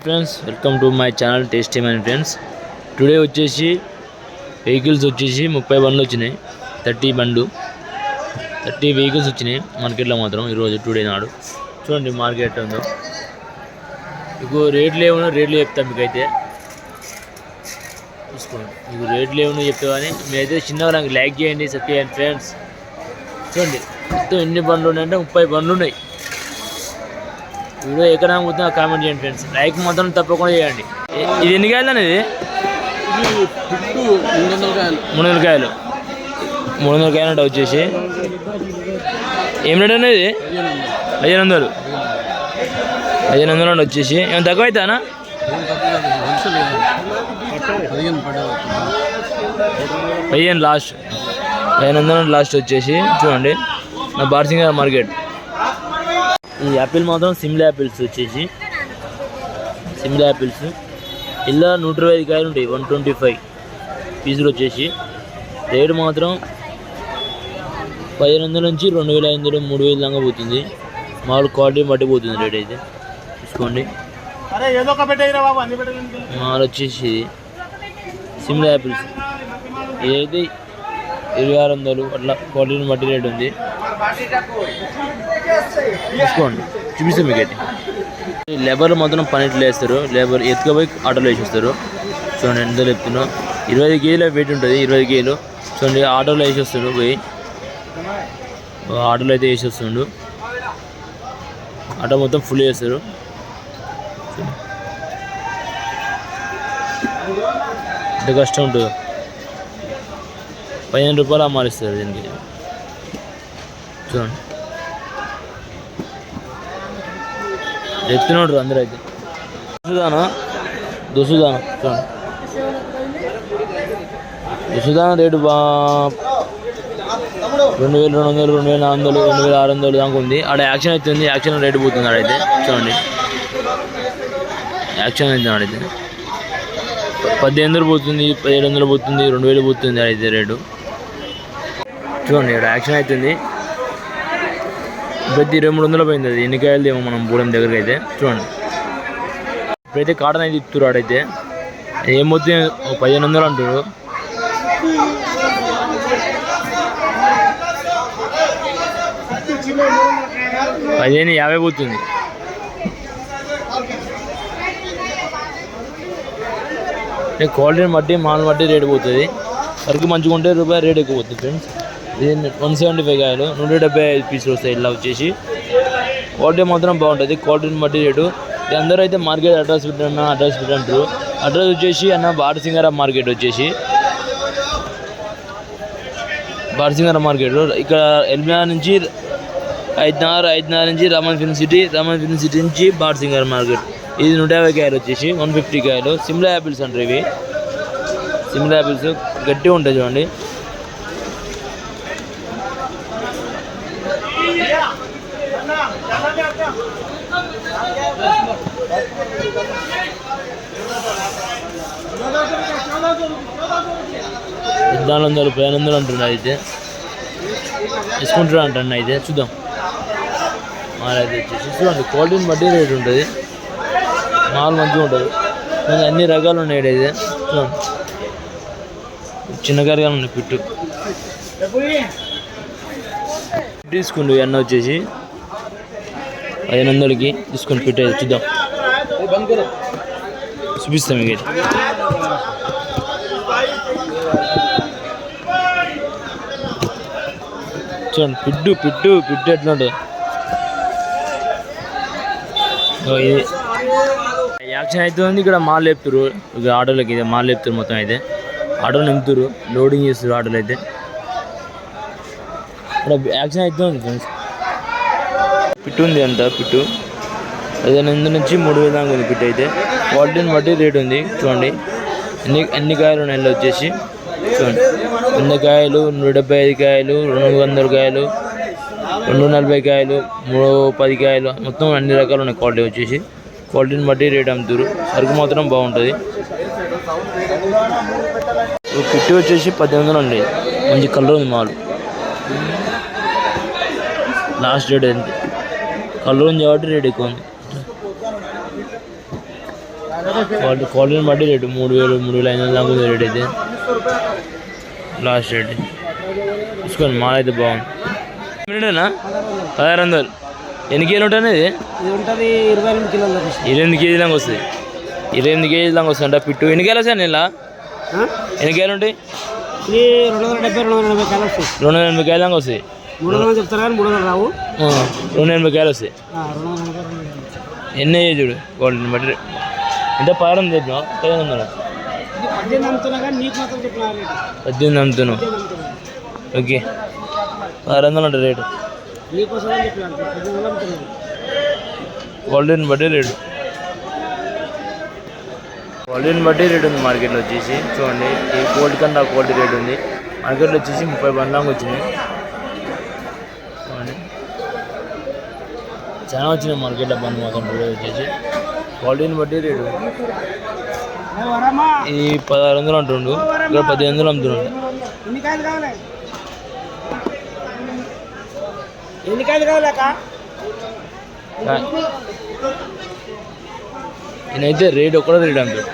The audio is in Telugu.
Friends welcome to my channel tasty my friends today వచ్చేసి వెహికల్స్ వచ్చేసి ముప్పై బండ్లు వచ్చినాయి. థర్టీ బండ్లు. థర్టీ వెహికల్స్ వచ్చినాయి మార్కెట్లో మాత్రం ఈరోజు టుడే నాడు. చూడండి మార్కెట్ ఉందో. మీకు రేట్లు ఏమన్నా రేట్లు చెప్తాను మీకు అయితే చూసుకోండి. మీకు రేట్లు ఏమన్నా చెప్తా కానీ మీరైతే చిన్నగా నాకు లైక్ చేయండి సత్య ఫ్రెండ్స్ చూడండి మొత్తం ఎన్ని బండ్లు ఉన్నాయంటే ముప్పై బండ్లు ఉన్నాయి. వీడియో ఎక్కడ పోతుందో కామెంట్ చేయండి ఫ్రెండ్స్. లైక్ మాత్రం తప్పకుండా చేయండి. ఇది ఎన్ని కాయలు అనేది? మూడు వందల కాయలు. మూడు వందల కాయలు అంటే వచ్చేసి. ఏం రేట్ అనేది? పదిహేను వందలు. పదిహేను వందలు అంటే వచ్చేసి. ఏమైనా తక్కువ అవుతానా? పదిహేను లాస్ట్. పదిహేను వందలు లాస్ట్ వచ్చేసి. చూడండి. నా బార్సింగ్ మార్కెట్. ఈ యాపిల్ మాత్రం సిమ్లా యాపిల్స్ వచ్చేసి. సిమ్లా యాపిల్స్. ఇలా నూట ఇరవై ఐదు కాయలు ఉంటాయి వన్ ట్వంటీ ఫైవ్ పీసులు వచ్చేసి. రేటు మాత్రం పదిహేను వందల నుంచి రెండు వేల ఐదు వందలు మూడు వేల దాకా పోతుంది. మామూలు క్వాలిటీ బట్టి పోతుంది రేట్ అయితే. చూసుకోండి. మామూలు వచ్చేసి సిమ్లా యాపిల్స్. ఇదైతే ఇరవై ఆరు వందలు అట్లా క్వాలిటీని బట్టి రేట్ ఉంది. చూసుకోండి చూపిస్తాం మీకైతే. లేబర్లు మాత్రం పన్నెండు వేస్తారు. లేబర్ ఎత్తుకపోయి ఆటోలో వేసేస్తారు. చూడండి ఎంత చెప్తున్నా ఇరవై ఐదు కేజీల వెయిట్ ఉంటుంది. ఇరవై ఐదు కేజీలు చూడండి ఆటోలో వేసేస్తాడు పోయి. ఆటోలో అయితే వేసేస్తుండు. ఆటో మొత్తం ఫుల్ చేస్తారు ఎంత కష్టం ఉంటుందో. పదిహేను రూపాయలు అమ్మాలిస్తారు దీనికి. చూడండి. ఎత్తున్నాడు అందరూ అయితే దుసుదానా? దుసుదానా? చూడండి. దుసుదానా రేటు బా రెండు వేలు రెండు వందలు రెండు వేల నాలుగు వందలు రెండు వేల ఆరు వందలు దాకా ఉంది. ఆడ యాక్షన్ అవుతుంది యాక్షన్ రేటు పోతుంది ఆడైతే చూడండి. యాక్షన్ అవుతుంది ఆడైతే పద్దెనిమిది వందలు పోతుంది పదిహేడు వందలు పోతుంది రెండు వేలు పోతుంది అయితే రేటు. చూడండి ఇక్కడ యాక్షన్ అవుతుంది ప్రతి ఇరవై మూడు వందలు పోయింది అది. ఎన్నికాయలు ఏమో మనం బూడెం దగ్గరికి అయితే చూడండి. ఇప్పుడైతే కాటన్ అయితే ఇస్తున్నారు ఆడైతే ఏమవుతుంది ఒక పదిహేను వందలు అంటారు. పదిహేను యాభై పోతుంది. క్వాలిటీని బట్టి మాల్ బట్టి రేటు పోతుంది. సరుకు మంచిగా ఉంటే రూపాయి రేట్ ఎక్కువ పోతుంది ఫ్రెండ్స్. ఇది వన్ సెవెంటీ ఫైవ్ కాయలు నూట డెబ్బై ఐదు పీసులు వస్తాయి ఇలా వచ్చేసి. క్వాలిటీ మాత్రం బాగుంటుంది క్వాలిటీని బట్టి రేటు ఇది అందరూ అయితే మార్కెట్ అడ్రస్ పెట్టన్నా అడ్రస్ పెట్టంటారు అడ్రస్ వచ్చేసి అన్న బారసింగార మార్కెట్ వచ్చేసి. బారసింగార మార్కెట్. ఇక్కడ ఎల్మిఆర్ నుంచి ఐదున్నర ఐదున్నర నుంచి Raman film city Raman film city నుంచి బారసింగార మార్కెట్. ఇది నూట యాభై కాయలు వచ్చేసి వన్ ఫిఫ్టీ కాయలు. సిమ్లా యాపిల్స్ అంటారు ఇవి. సిమ్లా యాపిల్స్ గట్టిగా ఉంటాయి చూడండి. పద్నాలుగు వందలు పదిహేను వందలు అంటున్నారు అయితే. తీసుకుంటారు అంటున్నా అయితే. చూద్దాం. మాలైతే వచ్చేసి. చూడండి క్వాలిటీని బట్టి రేట్ ఉంటుంది. మాల్ మంచిగా ఉంటుంది. అన్ని రకాలు ఉన్నాయి అయితే. చూడండి చిన్న ఉన్నాయి పిట్టు. తీసుకుండు అన్న వచ్చేసి. పదిహేను వందలకి తీసుకొని ఫిట్ అయితే చూద్దాం. చూపిస్తాం మీకు చూడండి పిడ్డు పిడ్డు పిడ్డు ఎట్లా ఉంటుంది ఇది. యాక్షన్ అవుతుంది ఇక్కడ మాల్ లేపుతారు. ఇక ఆటోలకి ఇది మాల్ లేపుతారు మొత్తం అయితే. ఆటోలు నింపుతారు. లోడింగ్ చేస్తారు ఆటోలు అయితే. ఇక్కడ యాక్షన్ అవుతుంది ఫ్రెండ్స్ పిట్టు ఉంది అంత పిట్టు. పదిహేను వందల నుంచి మూడు వేల దాకా ఉంది పిట్టు అయితే. వాటిని బట్టి రేట్ ఉంది చూడండి. ఎన్ని ఎన్ని కాయలు ఉన్నాయి వచ్చేసి? చూడండి. వంద కాయలు నూట డెబ్బై ఐదు కాయలు రెండు వందల కాయలు రెండు నలభై కాయలు మూడు పది కాయలు మొత్తం అన్ని రకాలు ఉన్నాయి క్వాలిటీ వచ్చేసి. క్వాలిటీని బట్టి రేట్ అమ్ముతారు. సరుకు మాత్రం బాగుంటుంది. పిట్టి వచ్చేసి పద్దెనిమిది వందలు ఉండేది మంచి కలర్ ఉంది మాలు. లాస్ట్ డేట్ ఎంత? ఉంది కాబట్టి రేట్ ఎక్కువ ఉంది. క్వాలిటీ క్వాలిటీని బట్టి రేటు మూడు వేలు మూడు వేల ఐదు వందల దాకా ఉంది రేట్ అయితే. Last rate. చూసుకోండి మాల్ అయితే బాగుంది. మినిటేనా పదహారు వందలు. ఎన్ని కేజీలు ఉంటుంది ఇది? ఉంటుంది ఇరవై ఎనిమిది కిలోలు ఇరవై ఎనిమిది కేజీ దాకా వస్తుంది. ఇరవై ఎనిమిది కేజీ దాకా వస్తుంది అంటే పిట్టు. ఎన్ని కేజీలు వస్తాయి నెల ఎన్ని కేజీలు ఉంటాయి? రెండు వందల డెబ్బై రెండు వందల ఎనభై కాయలు వస్తాయి రెండు వందల ఎనభై కేజీ దాకా వస్తాయి. మూడు వందలు చెప్తారు? కానీ మూడు వందలు రావు? రెండు ఎనభై కేజీలు వస్తాయి. ఎన్ని అయ్యాయి చూడు. క్వాలిటీని బట్టి. ఎంత వందలు చెప్పినావు పదిహేను వందలు. పద్దెనిమిది అమ్ముతున్నావు. ఓకే. పదహారు వందలు ఉంటుంది రేటు. క్వాలిటీని బట్టి రేటు. క్వాలిటీని బట్టి రేట్ ఉంది మార్కెట్లో వచ్చేసి. చూడండి ఈ క్వాలిటీ కన్నా ఆ క్వాలిటీ రేట్ ఉంది. మార్కెట్లో వచ్చేసి ముప్పై బండ్లాగా వచ్చింది చూడండి చాలా వచ్చినాయి మార్కెట్లో బండ్ మాత్రం రేట్ వచ్చేసి క్వాలిటీని బట్టి రేటు. ఈ పదహారు వందలు అంటుండు ఇక్కడ పదిహేను వందలు ఎన్ని కాయలు అక్క? ఈయనైతే రేట్ ఒక్కడే రేట్ అంటాడు